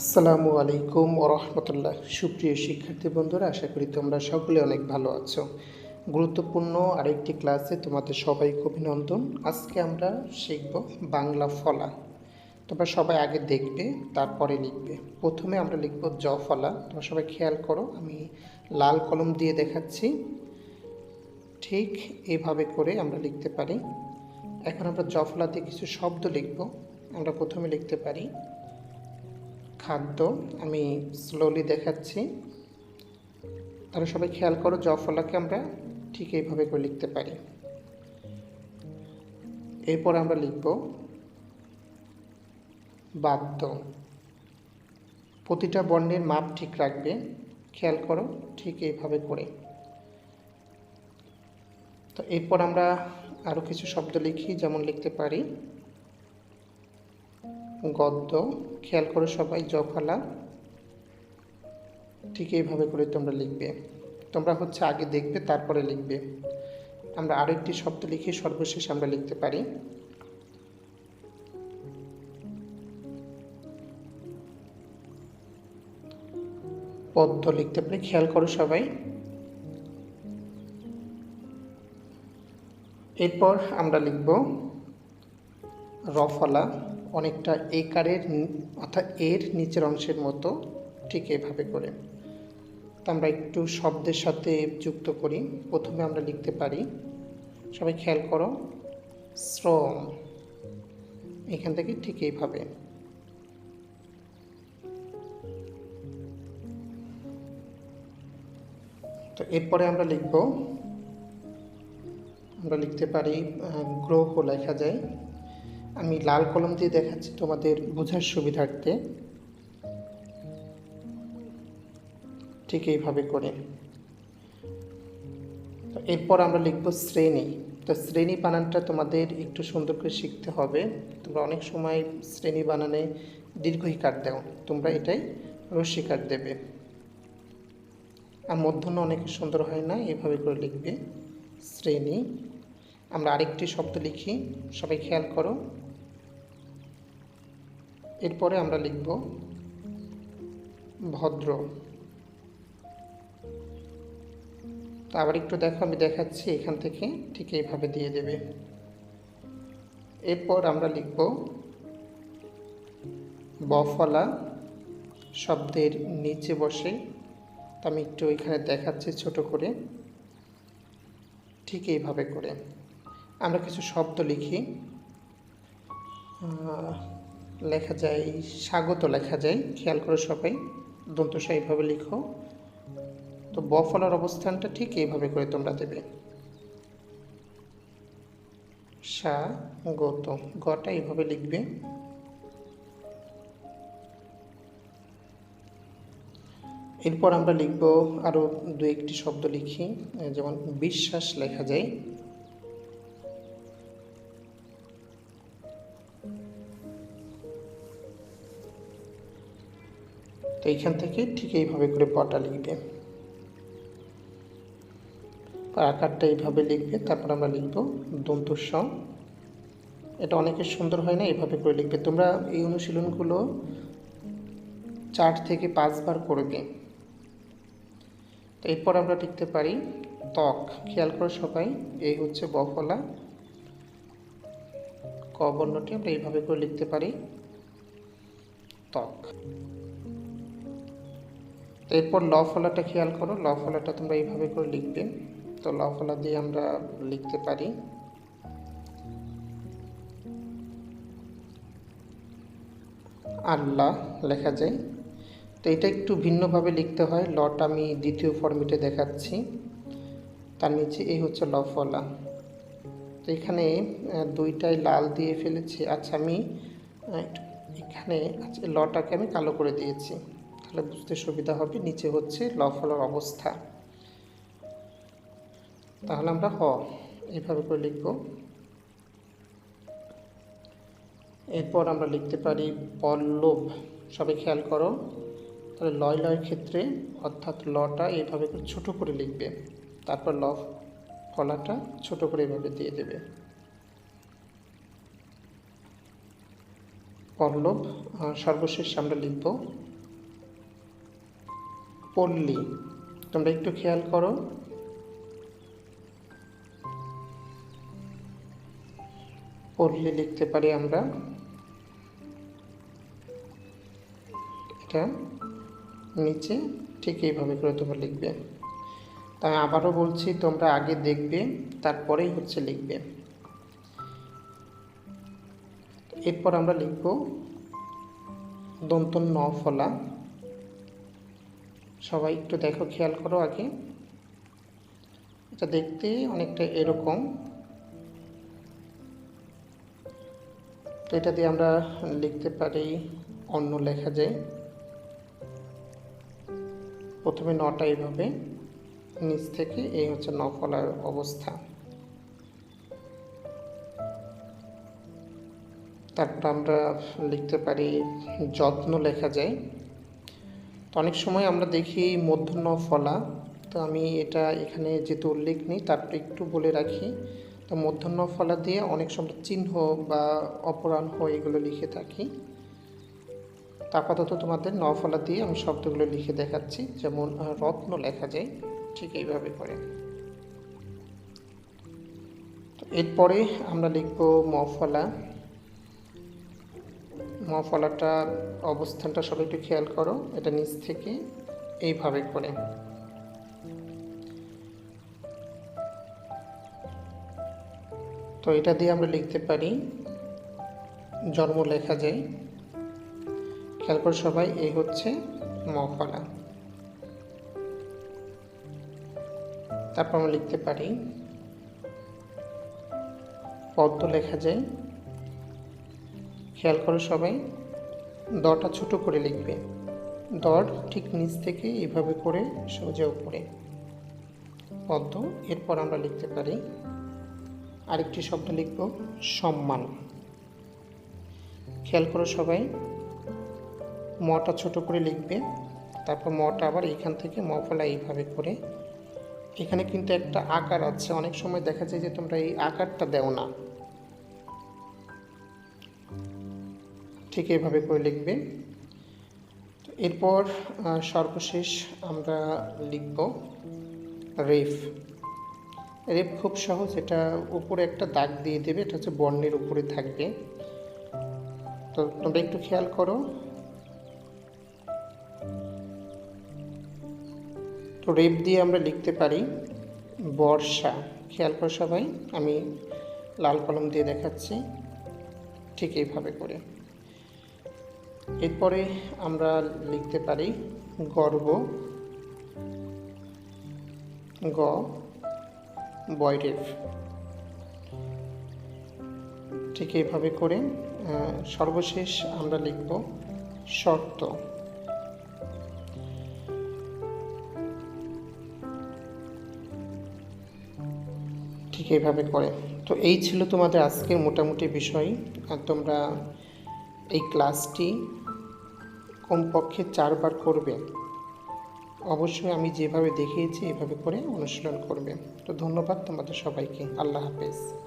আসসালামু আলাইকুম ওরহমতুল্লাহ সুপ্রিয় শিক্ষার্থী বন্ধুরা, আশা করি তোমরা সকলে অনেক ভালো আছো। গুরুত্বপূর্ণ আরেকটি ক্লাসে তোমাদের সবাইকে অভিনন্দন। আজকে আমরা শিখব বাংলা ফলা। তোমরা সবাই আগে দেখবে, তারপরে লিখবে। প্রথমে আমরা লিখব জ ফলা। তোমরা সবাই খেয়াল করো, আমি লাল কলম দিয়ে দেখাচ্ছি। ঠিক এইভাবে করে আমরা লিখতে পারি। এখন আমরা জ ফলা দিয়ে কিছু শব্দ লিখব। আমরা প্রথমে লিখতে পারি খাদ্য আমি স্লোলি দেখাচ্ছি। তাহলে সবাই খেয়াল করো, জফলাকে আমরা ঠিক এইভাবে করে লিখতে পারি। এরপর আমরা লিখব, বাদ্য। প্রতিটা বর্ণের মাপ ঠিক রাখবে, খেয়াল করো, ঠিক এইভাবে করে। তো এরপর আমরা আরও কিছু শব্দ লিখি, যেমন লিখতে পারি গদ্য, খেয়াল করো সবাই জফলা ঠিক এইভাবে করে তোমরা লিখবে। তোমরা হচ্ছে আগে দেখবে, তারপরে লিখবে। আমরা আরও একটি শব্দ লিখে সর্বশেষ আমরা লিখতে পারি। পদ্ম লিখতে পারি, খেয়াল করো সবাই। এরপর আমরা লিখব রফলা। অনেকটা একারের অর্থাৎ এর নিচের অংশের মতো ঠিক এভাবে করে। তো আমরা একটু শব্দের সাথে যুক্ত করি। প্রথমে আমরা লিখতে পারি, সবাই খেয়াল করো, শ্রম। এখান থেকে ঠিক এইভাবে। তো এরপরে আমরা লিখব, আমরা লিখতে পারি গ্রহ লেখা যায়। আমি লাল কলম দিয়ে দেখাচ্ছি তোমাদের বোঝার সুবিধার্থে। ঠিক এইভাবে করে। এরপর আমরা লিখব শ্রেণি। তো শ্রেণি বানানটা তোমাদের একটু সুন্দর করে শিখতে হবে। তোমরা অনেক সময় শ্রেণি বানানে দীর্ঘিকার দাও। তোমরা এটাই রস্বীকার দেবে। আর মধ্যন্য অনেক সুন্দর হয় না, এভাবে করে লিখবে। শ্রেণি। আমরা আরেকটি শব্দ লিখি। সবাই খেয়াল করো। এরপরে আমরা লিখব ভদ্র। তো আবার একটু দেখো, আমি দেখাচ্ছি এখান থেকে, ঠিক এইভাবে দিয়ে দেবে। এরপর আমরা লিখব বফলা শব্দের নিচে বসে। তো আমি একটু এখানে দেখাচ্ছি ছোট করে। ঠিক এইভাবে করে। আমরা কিছু শব্দ লিখি। লেখা যায়, স্বাগত লেখা যায়, খেয়াল করে সবাই দন্তসা এইভাবে লিখো। তো ব ফলার অবস্থানটা ঠিক এইভাবে করে তোমরা দেবে। স্বাগত, গটা এইভাবে লিখবে। এরপর আমরা লিখব আরও দু একটি শব্দ লিখি, যেমন, বিশ্বাস লেখা যায়। তো এইখান থেকে ঠিক এইভাবে করে পটা লিখবে। আকারটা এইভাবে লিখবে, তারপর আমরা লিখব দন্তস্ব এটা অনেকের সুন্দর হয় না, এইভাবে করে লিখবে। তোমরা এই অনুশীলনগুলো চার থেকে পাঁচবার করবে। তো এরপর আমরা লিখতে পারি ত্বক। খেয়াল করো সবাই এই হচ্ছে বফলা ক বর্ণটি আমরা এইভাবে করে লিখতে পারি ত্বক। এরপর ল ফলাটা খেয়াল করো। ল ফলাটা তোমরা এইভাবে করে লিখবে। তো ল ফলা দিয়ে আমরা লিখতে পারি। আল্লাহ লেখা যায়। তো এটা একটু ভিন্নভাবে লিখতে হয়। লটা আমি দ্বিতীয় ফর্মেটে দেখাচ্ছি। তার নিচে এই হচ্ছে ল ফলা। তো এখানে দুইটাই লাল দিয়ে ফেলেছি। আচ্ছা আমি এখানে আচ্ছা লটাকে আমি কালো করে দিয়েছি। তাহলে বুঝতে সুবিধা হবে, নিচে হচ্ছে ল ফলার অবস্থা। তাহলে আমরা হ এভাবে করে লিখব। এরপর আমরা লিখতে পারি পল্লব, সবাই খেয়াল করো। তাহলে লয় লয়ের ক্ষেত্রে অর্থাৎ লটা এইভাবে ছোট করে লিখবে। তারপর ল ফলাটা ছোট করে এভাবে দিয়ে দেবে। পল্লব সর্বশেষ আমরা লিখব। পল্লী। তোমরা একটু খেয়াল করো। পল্লী লিখতে পারি আমরা। এটা নিচে ঠিক এইভাবে করে তোমরা লিখবে। তাই আবারও বলছি, তোমরা আগে দেখবে, তারপরেই হচ্ছে লিখবে। এরপর আমরা লিখব দন্ত ন ফলা সবাই একটু দেখো, খেয়াল করো আগে। এটা দেখতে অনেকটা এরকম। তো এটা দিয়ে আমরা লিখতে পারি, অন্য লেখা যায়। প্রথমে নটা এইভাবে, নিচ থেকে এই হচ্ছে ন ফলার অবস্থা। তারপর আমরা লিখতে পারি, যত্ন লেখা যায়। তো অনেক সময় আমরা দেখি মধ্যাহ্ন ফলা, তো আমি এটা এখানে যেহেতু উল্লেখ নেই, তারপরে একটু বলে রাখি, তো মধ্যাহ্ন ফলা দিয়ে অনেক সময় চিহ্ন বা অপরাহ্ন এগুলো লিখে থাকি। তা আপাতত তোমাদের নফলা দিয়ে আমি শব্দগুলো লিখে দেখাচ্ছি, যেমন রত্ন লেখা যায়, ঠিক এইভাবে করে। এরপরে আমরা লিখব মফলা মফলাটার অবস্থানটা সবাই একটু খেয়াল করো, এটা নিচ থেকে এইভাবে করে। তো এটা দিয়ে আমরা লিখতে পারি, জন্ম লেখা যায়। খেয়াল করে সবাই, এই হচ্ছে মফলা। তারপর আমরা লিখতে পারি, পদ্ম লেখা যায়। খেয়াল করো সবাই। দটা ছোট করে লিখবে। দর ঠিক নিচ থেকে এভাবে করে সোজা উপরে। পদ্ম, এরপর আমরা লিখতে পারি আরেকটি শব্দ লিখব, সম্মান। খেয়াল করো সবাই, মটা ছোট করে লিখবে, তারপর মটা আবার এইখান থেকে মফলা এইভাবে করে। এখানে কিন্তু একটা আকার আছে, অনেক সময় দেখা যায় যে তোমরা এই আকারটা দেও না। ঠিক এইভাবে করে লিখবে। এরপর সর্বশেষ আমরা লিখব রেফ। রেফ খুব সহজ, এটা উপরে একটা দাগ দিয়ে দেবে, এটা হচ্ছে বর্ণের উপরে থাকবে। তো তোমরা একটু খেয়াল করো। তো রেপ দিয়ে আমরা লিখতে পারি বর্ষা। খেয়াল করো সবাই, আমি লাল কলম দিয়ে দেখাচ্ছি, ঠিক এইভাবে করে। এরপরে আমরা লিখতে পারি গর্ব গ বয়রেফ ঠিক এইভাবে করে সর্বশেষ আমরা লিখব শর্ত। ঠিক এইভাবে করে। তো এই ছিল তোমাদের আজকের মোটামুটি বিষয়, আর তোমরা এই ক্লাসটি কমপক্ষে চারবার করবে অবশ্যই আমি যেভাবে দেখিয়েছি, এভাবে করে অনুশীলন করবে তো ধন্যবাদ তোমাদের সবাইকে। আল্লাহ হাফেজ।